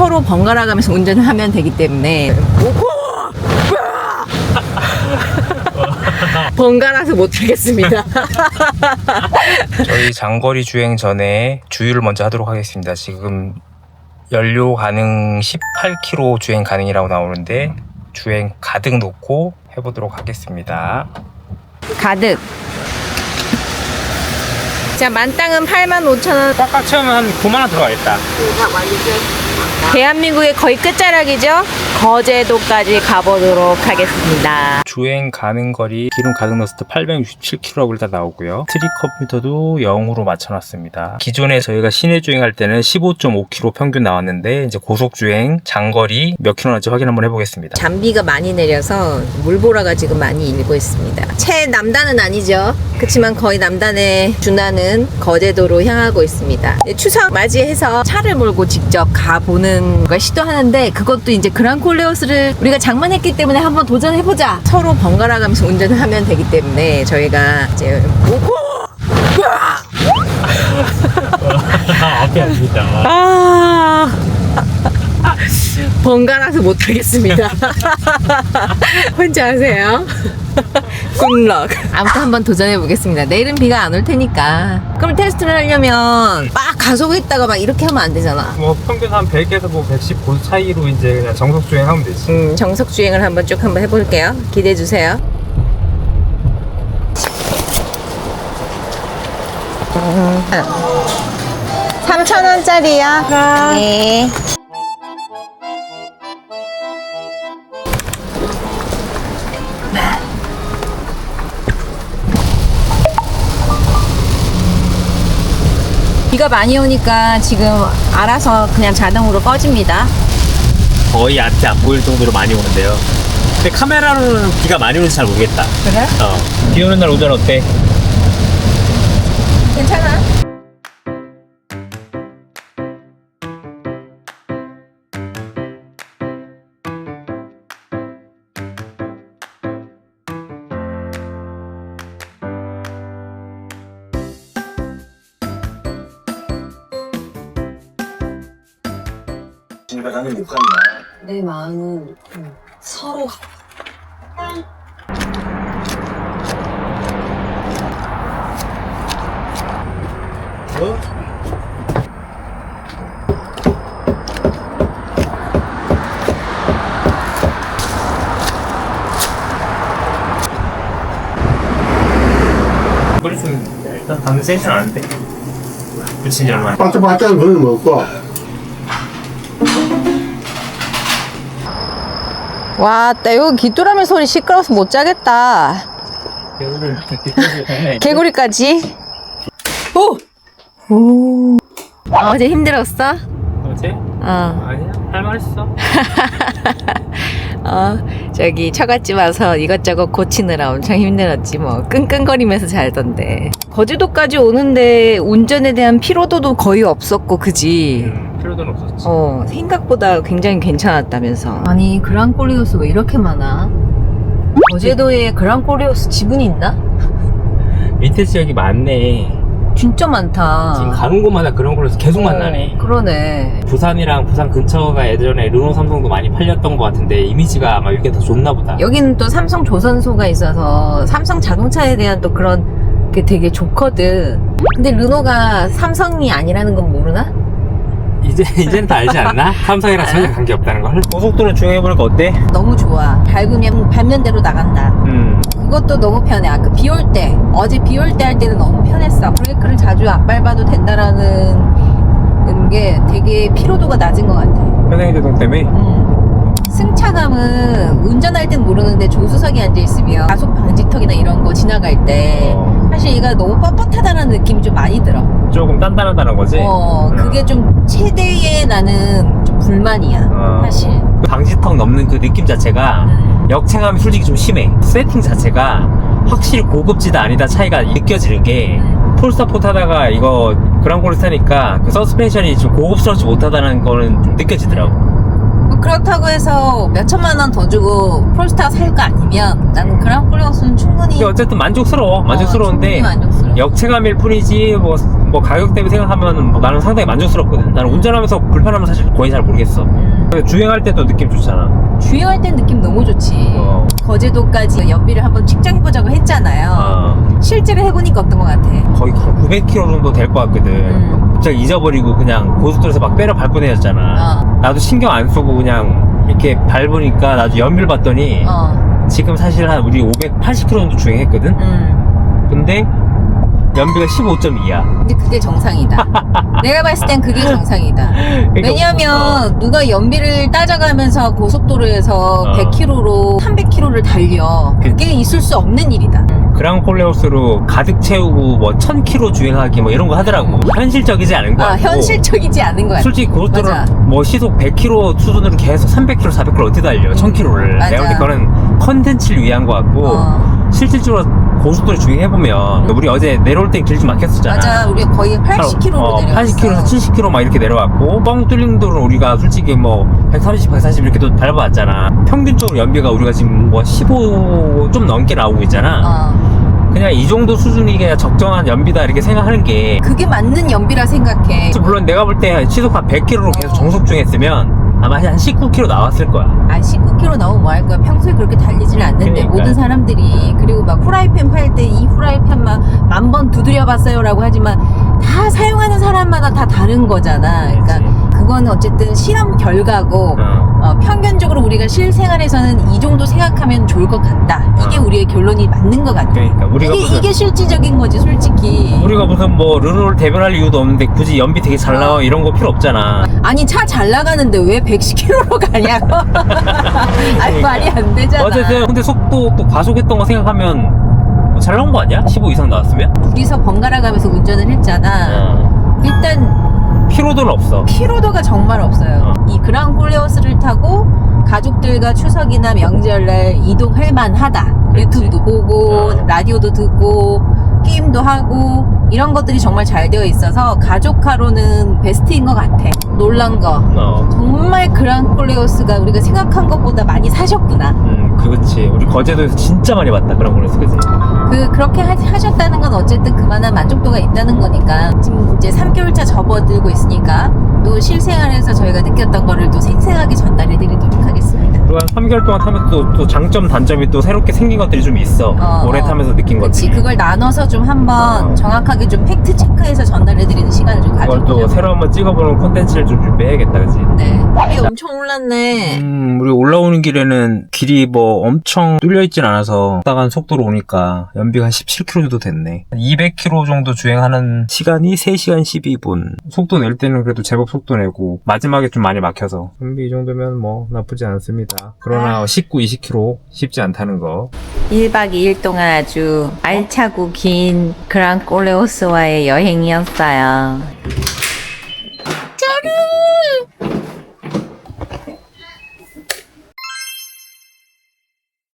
서로 번갈아 가면서 운전을 하면 되기 때문에 번갈아서 못 하겠습니다. 저희 장거리 주행 전에 주유를 먼저 하도록 하겠습니다. 지금 연료 가능 18km 주행 가능이라고 나오는데 주행 가득 놓고 해보도록 하겠습니다. 가득. 자, 만땅은 8만 5천 원. 꽉꽉 채우면 한 9만 원 들어가겠다. 대한민국의 거의 끝자락이죠. 거제도까지 가보도록 하겠습니다. 주행 가능 거리 기름 가득 넣었을 때 867km라고 일단 나오고요. 트릭 컴퓨터도 0으로 맞춰놨습니다. 기존에 저희가 시내 주행할 때는 15.5km 평균 나왔는데 이제 고속 주행 장거리 몇 킬로 나지 확인 한번 해보겠습니다. 잔비가 많이 내려서 물보라가 지금 많이 일고 있습니다. 채 남단은 아니죠. 그렇지만 거의 남단에 준하는 거제도로 향하고 있습니다. 네, 추석 맞이해서 차를 몰고 직접 가보는 걸 시도하는데 그것도 이제 그랑콜레오스를 우리가 장만했기 때문에 한번 도전해보자. 서로 번갈아 가면서 운전을 하면 되기 때문에 저희가 이제 오고 앞에 아닙니다. 아 번갈아서 못 하겠습니다. 혼자 하세요. 굿럭. 아무튼 한번 도전해 보겠습니다. 내일은 비가 안 올 테니까. 그럼 테스트를 하려면 막 가속했다가 막 이렇게 하면 안 되잖아. 뭐 평균 한 100에서 뭐 110그 사이로 이제 그냥 정속 주행하면 되지. 음, 정석 주행을 한번 쭉 한번 해볼게요. 기대해 주세요. 음, 3,000원짜리야. 네. 비가 많이 오니까 지금 알아서 그냥 자동으로 꺼집니다. 거의 앞이 안 보일 정도로 많이 오는데요. 근데 카메라로는 비가 많이 오는지 잘 모르겠다. 그래? 어. 비 오는 날 운전 어때? 괜찮아. 내 마음은 서로 그랬으면 일단 담는 센스는 아는데. 붙인 지 얼마 안 반짝반짝 그건 먹고 와, 나 여기 귀뚜라미 소리 시끄러워서 못 자겠다. 개구리까지. 오! 오. 아, 어제 힘들었어? 어제? 어. 아니야. 할 말 있어. 어, 저기 처갓집 와서 이것저것 고치느라 엄청 힘들었지 뭐 끙끙거리면서 잘던데 거제도까지 오는데 운전에 대한 피로도도 거의 없었고 그지 음, 필요도는 없었지. 어 생각보다 굉장히 괜찮았다면서 아니 그랑콜리오스 왜 이렇게 많아? 거제도에 그랑콜리오스 지분이 있나? 밑에 지역이 많네. 진짜 많다 지금 가는 곳마다 그런 걸로 계속 만나네. 어, 그러네 부산이랑 부산 근처가 예전에 르노 삼성도 많이 팔렸던 것 같은데 이미지가 아마 이게 더 좋나 보다. 여기는 또 삼성 조선소가 있어서 삼성 자동차에 대한 또 그런 게 되게 좋거든. 근데 르노가 삼성이 아니라는 건 모르나? 이제 이제는 다 알지 않나? 삼성이랑 전혀 관계 없다는 걸. 고속도로 주행해 보니까 어때? 너무 좋아. 밟으면 발면대로 나간다. 음. 그것도 너무 편해. 아까 비 올 때, 어제 비 올 때 할 때는 너무 편했어. 브레이크를 자주 안 밟아도 된다라는 게 되게 피로도가 낮은 것 같아. 편행제동 때문에. 음. 승차감은 운전할 땐 모르는데 조수석에 앉아 있으면 가속 방지턱이나 이런 거 지나갈 때 어, 사실 얘가 너무 뻣뻣하다는 느낌이 좀 많이 들어. 조금 단단하다는 거지. 어, 그게 좀 최대의 나는 좀 불만이야. 어. 사실. 방지턱 넘는 그 느낌 자체가 음. 역체감이 솔직히 좀 심해. 세팅 자체가 확실히 고급지다 아니다 차이가 느껴지는 게 음. 폴스타 포 타다가 이거 그랑콜스 타니까 그 서스펜션이 좀 고급스럽지 못하다는 거는 좀 느껴지더라고. 뭐 그렇다고 해서 몇 천만 원 더 주고 폴스타 살 거 아니면 나는 그랑콜레오스는 충분히 근데 어쨌든 만족스러워. 만족스러운데 어, 충분히 만족스러워. 역체감일 뿐이지 뭐, 뭐 가격 대비 생각하면 뭐 나는 상당히 만족스럽거든. 나는 운전하면서 불편하면 사실 거의 잘 모르겠어. 음. 주행할 때도 느낌 좋잖아. 주행할 땐 느낌 너무 좋지. 어. 거제도까지 연비를 한번 측정해보자고 했잖아요. 어, 실제로 해보니까 어떤 것 같아? 거의 한 900km 정도 될 것 같거든. 음. 갑자기 잊어버리고 그냥 고속도로에서 막 빼려 밟고 다녔잖아. 어, 나도 신경 안 쓰고 그냥 이렇게 밟으니까 나도 연비를 봤더니 어, 지금 사실 한 우리 580km 정도 주행했거든. 음. 근데 연비가 15.2야. 근데 그게 정상이다. 내가 봤을 땐 그게 정상이다. 그러니까 왜냐면 누가 연비를 따져가면서 고속도로에서 어. 100km로 300km를 달려. 그게 있을 수 없는 일이다. 그랑 콜레오스로 가득 채우고 뭐 1000km 주행하기 뭐 이런 거 하더라고. 현실적이지 않은 거야. 아, 현실적이지 않은 거야. 솔직히 고속도로 맞아. 뭐 시속 100km 수준으로 계속 300km, 400km 어떻게 달려? 1000km를. 맞아. 내가 볼때 그거는 컨텐츠를 위한 거 같고 어. 실질적으로 고속도로 주행해보면 우리 어제 내려올 땐길좀 막혔었잖아. 맞아. 우리 거의 80km로 어, 내려갔어. 80km에서 70km 막 이렇게 내려왔고 뻥 뚫린 도로 우리가 솔직히 뭐 130, 140 이렇게 도 밟아왔잖아. 평균적으로 연비가 우리가 지금 뭐 15 좀 넘게 나오고 있잖아. 어. 그냥 이 정도 수준이 그냥 적정한 연비다 이렇게 생각하는 게 그게 맞는 연비라 생각해. 물론 내가 볼 때 시속 한 100km로 계속 정속 중했으면 아마 한 19km 나왔을 거야. 아 19km 나오면 뭐 할 거야 평소에 그렇게 달리지는 않는데 그러니까. 모든 사람들이 그리고 막 후라이팬 팔 때 이 후라이팬 막만 번 두드려 봤어요라고 하지만 다 사용하는 사람마다 다 다른 거잖아 그러니까 그거는 어쨌든 실험 결과고 어. 어, 평균적으로 우리가 실생활에서는 이 정도 생각하면 좋을 것 같다 이게 어. 우리의 결론이 맞는 것 같아 그러니까 우리가 이게, 무슨 이게 실질적인 거지 솔직히 우리가 무슨 뭐 르노를 대변할 이유도 없는데 굳이 연비 되게 잘 나와 이런 거 필요 없잖아. 아니 차 잘 나가는데 왜 110km로 가냐고 아니 말이 안 되잖아 어쨌든 근데 속도 또 과속했던 거 생각하면 뭐잘 나온 거 아니야? 15 이상 나왔으면? 둘이서 번갈아 가면서 운전을 했잖아 어. 일단 피로도는 없어. 피로도가 정말 없어요. 이 그랑 콜레오스를 타고 가족들과 추석이나 명절날 이동할 만하다. 유튜브도 보고 어. 라디오도 듣고 게임도 하고 이런 것들이 정말 잘 되어 있어서 가족카로는 베스트인 것 같아. 놀란 거. 어. 정말 그랑콜레오스가 우리가 생각한 것보다 많이 사셨구나. 음, 그렇지. 우리 거제도에서 진짜 많이 봤다. 그런 거에서 그지? 그 그렇게 하, 하셨다는 건 어쨌든 그만한 만족도가 있다는 거니까 지금 이제 3개월차 접어들고 있으니까 또 실생활에서 저희가 느꼈던 거를 또 생생하게 전달해 드리도록 하겠습니다. 그리고 한 3개월 동안 타면서 또, 또 장점, 단점이 또 새롭게 생긴 것들이 좀 있어. 어, 오래 어. 타면서 느낀 그렇지 것들이. 그걸 나눠서 좀 한번 어. 정확하게 좀 팩트 체크해서 전달해 드리는 시간을 좀 그걸 또 가져보려고. 새로 한번 찍어보는 콘텐츠를 좀 준비해야겠다, 그지? 네. 이 엄청 올랐네. 음, 우리 올라오는 길에는 길이 뭐 엄청 뚫려 있진 않아서 딱한 속도로 오니까 연비가 한 17km 정도 됐네. 200km 정도 주행하는 시간이 3시간 12분. 속도 낼 때는 그래도 제법 속도 내고 마지막에 좀 많이 막혀서 연비 이 정도면 뭐 나쁘지 않습니다. 그러나 19, 20km 쉽지 않다는 거. 1박 2일 동안 아주 알차고 긴 그랑콜레오스와의 여행이었어요.